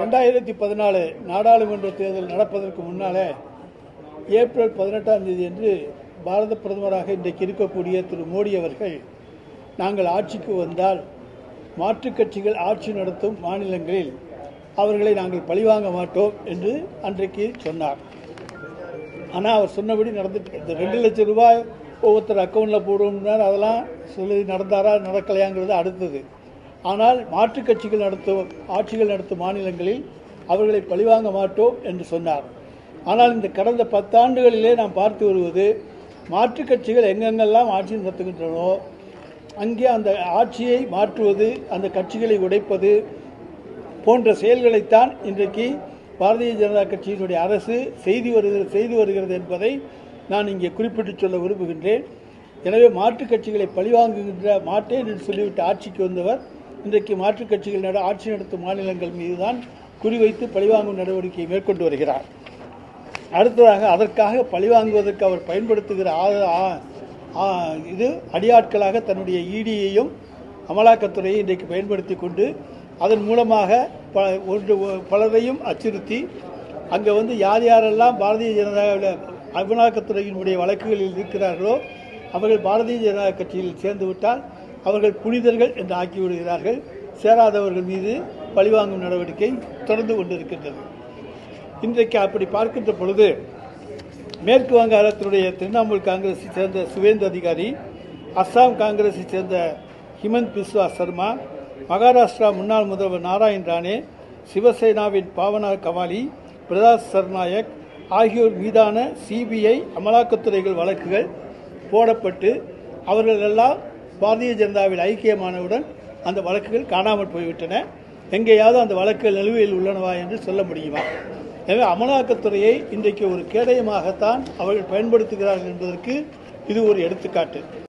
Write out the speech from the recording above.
ரெண்டாயிரத்தி பதினாலு நாடாளுமன்ற தேர்தல் நடப்பதற்கு முன்னாலே ஏப்ரல் பதினெட்டாம் தேதி அன்று பாரத பிரதமராக இன்றைக்கு இருக்கக்கூடிய திரு மோடி அவர்கள் நாங்கள் ஆட்சிக்கு வந்தால் மாற்றுக் கட்சிகள் ஆட்சி நடத்தும் மாநிலங்களில் அவர்களை நாங்கள் பழிவாங்க மாட்டோம் என்று அன்றைக்கு சொன்னார். ஆனால் அவர் சொன்னபடி நடந்துட்டு இந்த ரெண்டு லட்சம் ரூபாய் ஒவ்வொருத்தர் அக்கௌண்ட்டில் போடுவோம்னார் அதெல்லாம் சொல்லி நடந்தாரா நடக்கலையாங்கிறது அடுத்தது. ஆனால் மாற்றுக் கட்சிகள் நடத்தும் ஆட்சிகள் நடத்தும் மாநிலங்களில் அவர்களை பழிவாங்க மாட்டோம் என்று சொன்னார். ஆனால் இந்த கடந்த பத்தாண்டுகளிலே நாம் பார்த்து வருவது மாற்றுக் கட்சிகள் எங்கெங்கெல்லாம் ஆட்சி நடத்துகின்றனோ அங்கே அந்த ஆட்சியை மாற்றுவது அந்த கட்சிகளை உடைப்பது போன்ற செயல்களைத்தான் இன்றைக்கு பாரதிய ஜனதா கட்சியினுடைய அரசு செய்து வருகிறது செய்து வருகிறது என்பதை நான் இங்கே குறிப்பிட்டு சொல்ல விரும்புகின்றேன். எனவே மாற்றுக் கட்சிகளை பழிவாங்குகின்ற மாட்டேன் என்று சொல்லிவிட்டு ஆட்சிக்கு வந்தவர் இன்றைக்கு மாற்றுக் கட்சிகள் நட ஆட்சி நடத்தும் மாநிலங்கள் மீதுதான் குறிவைத்து பழிவாங்கும் நடவடிக்கையை மேற்கொண்டு வருகிறார். அடுத்ததாக அதற்காக பழிவாங்குவதற்கு அவர் பயன்படுத்துகிற இது அடியாட்களாக தன்னுடைய ஈடியையும் அமலாக்கத்துறையை இன்றைக்கு பயன்படுத்தி கொண்டு அதன் மூலமாக ப ஒன்று பலரையும் அச்சுறுத்தி அங்கே வந்து யார் யாரெல்லாம் பாரதிய ஜனதாவில் அமலாக்கத்துறையினுடைய வழக்குகளில் இருக்கிறார்களோ அவர்கள் பாரதிய ஜனதா கட்சியில் சேர்ந்து விட்டால் அவர்கள் புனிதர்கள் என்று ஆக்கிவிடுகிறார்கள். சேராதவர்கள் மீது பழிவாங்கும் நடவடிக்கை தொடர்ந்து கொண்டிருக்கின்றது. இன்றைக்கு அப்படி பார்க்கின்ற பொழுது மேற்கு வங்காளத்தினுடைய திரிணாமுல் காங்கிரஸை சேர்ந்த சுவேந்த அதிகாரி அஸ்ஸாம் காங்கிரஸை சேர்ந்த ஹிமந்த் பிஸ்வா சர்மா மகாராஷ்டிரா முன்னாள் முதல்வர் நாராயண் ராணே சிவசேனாவின் பாவனா கவாலி பிரதாஷ் சர்நாயக் ஆகியோர் மீதான சிபிஐ அமலாக்கத்துறைகள் வழக்குகள் போடப்பட்டு அவர்களெல்லாம் பாரதிய ஜனதாவில் ஐக்கியமானவுடன் அந்த வழக்குகள் காணாமல் போய்விட்டன. எங்கேயாவது அந்த வழக்குகள் நிலுவையில் உள்ளனவா என்று சொல்ல முடியுமா? எனவே அமலாக்கத்துறையை இன்றைக்கு ஒரு கேடயமாகத்தான் அவர்கள் பயன்படுத்துகிறார்கள் என்பதற்கு இது ஒரு எடுத்துக்காட்டு.